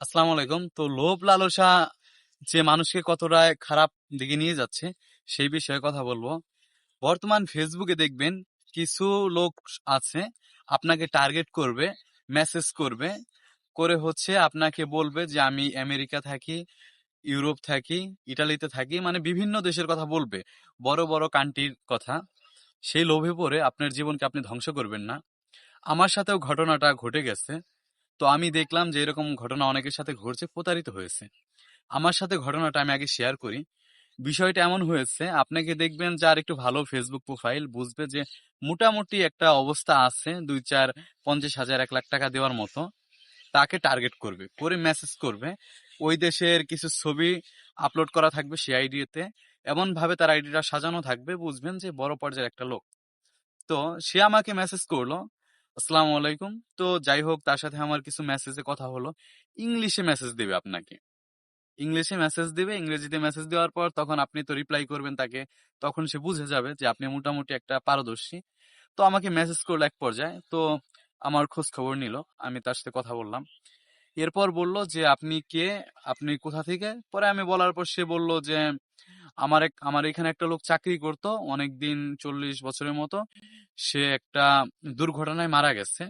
আসসালামু আলাইকুম। তো লোভ লালসা যে মানুষকে কতটা খারাপ দিকে নিয়ে যাচ্ছে, সেই বিষয়ে কথা বলব। বর্তমান ফেসবুকে দেখবেন কিছু লোক আছে, আপনাকে টার্গেট করবে মেসেজ করবে, করে হচ্ছে আপনাকে বলবে যে, আমি আমেরিকা থাকি, ইউরোপ থাকি, ইটালিতে থাকি। মানে বিভিন্ন দেশের কথা বলবে, বড় বড় কান্ট্রির কথা। সেই লোভে পড়ে আপনার জীবনকে আপনি ধ্বংস করবেন না। আমার সাথেও ঘটনাটা ঘটে গেছে। তো আমি দেখলাম যে এরকম ঘটনা অনেকের সাথে ঘটছে, প্রতারিত হয়েছে। আমার সাথে ঘটনাটা আমি আগে শেয়ার করি। বিষয়টা এমন হয়েছে, আপনাকে দেখবেন যার একটু ভালো ফেসবুক প্রোফাইল বুঝবে যে মোটামুটি একটা অবস্থা আছে দুই চার পঞ্চাশ হাজার, এক লাখ টাকা দেওয়ার মতো। তাকে টার্গেট করবে, করে মেসেজ করবে। ওই দেশের কিছু ছবি আপলোড করা থাকবে সেই আইডিতে এমন ভাবে তার আইডিটা সাজানো থাকবে, বুঝবেন যে বড় পর্যায়ের একটা লোক। তো সে আমাকে মেসেজ করল আসসালামু আলাইকুম। তো যাই হোক, তার সাথে আমার কিছু মেসেজে কথা হলো। ইংলিশে মেসেজ দেবে আপনাকে। ইংলিশে মেসেজ দিবে, ইংরেজিতে মেসেজ দেওয়ার পর তখন আপনি তো রিপ্লাই করবেন তাকে, তখন সে বুঝে যাবে যে আপনি মোটামুটি একটা পারদর্শী। তো আমাকে মেসেজ করল এক পর্যায়ে। তো আমার খোঁজ খবর নিল, আমি তার সাথে কথা বললাম। এরপর বলল যে, আপনি কে? আপনি কোথা থেকে? পরে আমি বলার পর সে বলল যে আমার এক, আমার এখানে একটা লোক চাকরি করতো অনেক দিন চল্লিশ বছরের মতো। সে একটা দুর্ঘটনায় মারা গেছে।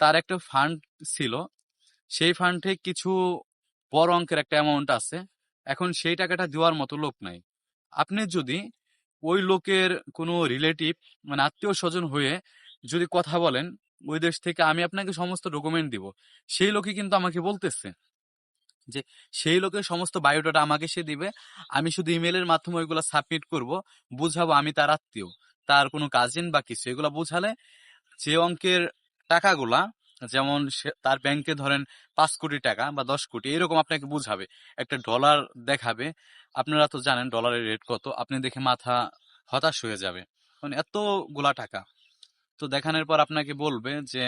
তার একটা ফান্ড ছিল। সেই ফান্ডে কিছু বড় অঙ্কের একটা অ্যামাউন্ট আছে। এখন সেই টাকাটা দেওয়ার মতো লোক নাই। আপনি যদি ওই লোকের কোনো রিলেটিভ মানে আত্মীয় স্বজন হয়ে যদি কথা বলেন, ওই দেশ থেকে আমি আপনাকে সমস্ত ডকুমেন্ট দিব। সেই লোকই কিন্তু আমাকে বলতেছে। যে সেই লোকের সমস্ত বায়োডাটা আমাকে সে দিবে। আমি শুধু ইমেলের মাধ্যমে ওইগুলো সাবমিট করব, বুঝাবো আমি তার আত্মীয়, তার কোনো কাজিন বা কিছু। এগুলো বুঝালে যে অঙ্কের টাকাগুলা, যেমন তার ব্যাংকে ধরেন পাঁচ কোটি টাকা বা দশ কোটি, এরকম আপনাকে বুঝাবে। একটা ডলার দেখাবে, আপনারা তো জানেন ডলারের রেট কত, আপনি দেখে মাথা হতাশ হয়ে যাবে। মানে এতগুলা টাকা। তো দেখানোর পর আপনাকে বলবে যে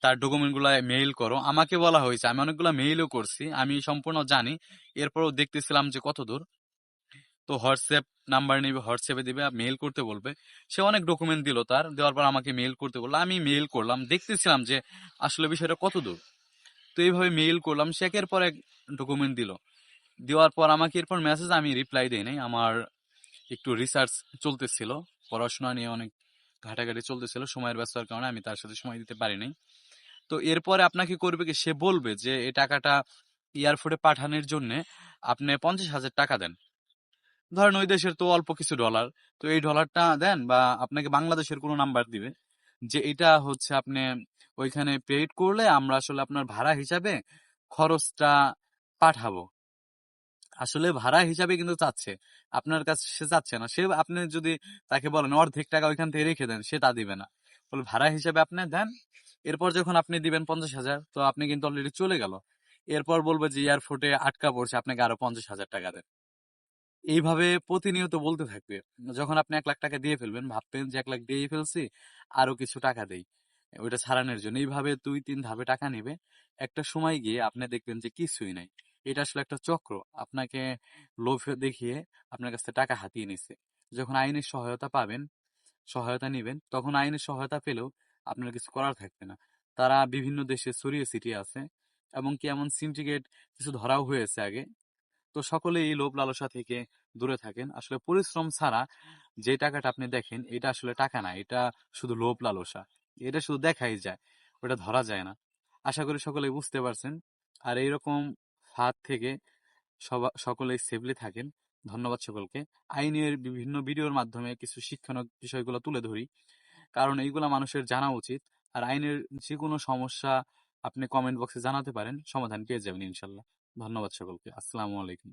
তার ডকুমেন্টগুলা মেইল করো। আমাকে বলা হয়েছে, আমি অনেকগুলো মেইলও করছি, আমি সম্পূর্ণ জানি। এরপরও দেখতেছিলাম যে কত দূর। তো হোয়াটসঅ্যাপ নাম্বার নিবে, হোয়াটসঅ্যাপে দিবে মেইল করতে বলবে। সে অনেক ডকুমেন্ট দিল তার, দেওয়ার পর আমাকে মেইল করতে বলল। আমি মেইল করলাম, দেখতেছিলাম যে আসলে বিষয়টা কত দূর। তো এইভাবে মেইল করলাম, সে একের পর এক ডকুমেন্ট দিল। দেওয়ার পর আমাকে এরপর মেসেজ আমি রিপ্লাই দেই নাই। আমার একটু রিসার্চ চলতেছিল, পড়াশোনা নিয়ে অনেক ঘাটাঘাটি চলতেছিল, সময়ের ব্যস্ততার কারণে আমি তার সাথে সময় দিতে পারিনি তো এরপরে আপনাকে করবে কি? সে বলবে যে এই টাকাটা এয়ারপোর্টে পাঠানোর জন্য আপনি পঞ্চাশ হাজার টাকা দেন। ধরেন ওই দেশের তো অল্প কিছু ডলার তো এই ডলারটা দেন বা আপনাকে বাংলাদেশের কোনো নাম্বার দিবে যে, এটা হচ্ছে আপনি ওইখানে পেইড করলে আমরা আসলে আপনার ভাড়া হিসাবে খরচটা পাঠাবো। আসলে ভাড়া হিসাবে কিন্তু চাচ্ছে। আপনার কাছে সে চাচ্ছে না। সে আপনি যদি তাকে বলেন, অর্ধেক টাকা ওইখান থেকে রেখে দেন সে তা দিবে না। বলে, ভাড়া হিসাবে আপনি দেন, এরপর যখন আপনি দিবেন পঞ্চাশ হাজার, তো আপনি কিন্তু অলরেডি চলে গেল। এরপর বলবে যে এয়ারপোর্টে আটকা পড়ছে, আপনাকে আরও পঞ্চাশ হাজার টাকা দেন। এইভাবে প্রতিনিয়ত বলতে থাকবে। যখন আপনি এক লাখ টাকা দিয়ে ফেলবেন, ভাববেন যে, এক লাখ দিয়ে ফেলছি, আরও কিছু টাকা দেই, ওইটা ছাড়ানোর জন্য। এইভাবে দুই, তিন ধাপে টাকা নেবে। একটা সময় গিয়ে আপনি দেখবেন যে, কিছুই নাই। এটা আসলে একটা চক্র। আপনাকে লোভ দেখিয়ে আপনার কাছ থেকে টাকা হাতিয়ে নিচ্ছে। যখন আইনের সহায়তা পাবেন, সহায়তা নেবেন, তখন আইনের সহায়তা পেলেও আপনার কিছু করার থাকবে না। তারা বিভিন্ন দেশে ছড়িয়ে ছিটিয়ে আছে এবং কি এমন সিন্ডিকেট কিছু ধরাও হয়েছে আগে। তো সকলে এই লোভ লালসা থেকে দূরে থাকেন। আসলে পরিশ্রম ছাড়া যে টাকাটা আপনি দেখেন, এটা আসলে টাকা না, এটা শুধু লোভ লালসা। এটা শুধু দেখাই যায়, ওটা ধরা যায় না। আশা করি সকলে বুঝতে পারছেন। আর এইরকম হাত থেকে সকলেই সেফলি থাকেন। ধন্যবাদ সকলকে। আইনের বিভিন্ন ভিডিওর মাধ্যমে কিছু শিক্ষণীয় বিষয়গুলো তুলে ধরি। কারণ এইগুলো মানুষের জানা উচিত। আর আইনের যে কোনো সমস্যা আপনি কমেন্ট বক্সে জানাতে পারেন। সমাধান পেয়ে যাবেন ইনশাল্লাহ। ধন্যবাদ সকলকে। আসসালামু আলাইকুম।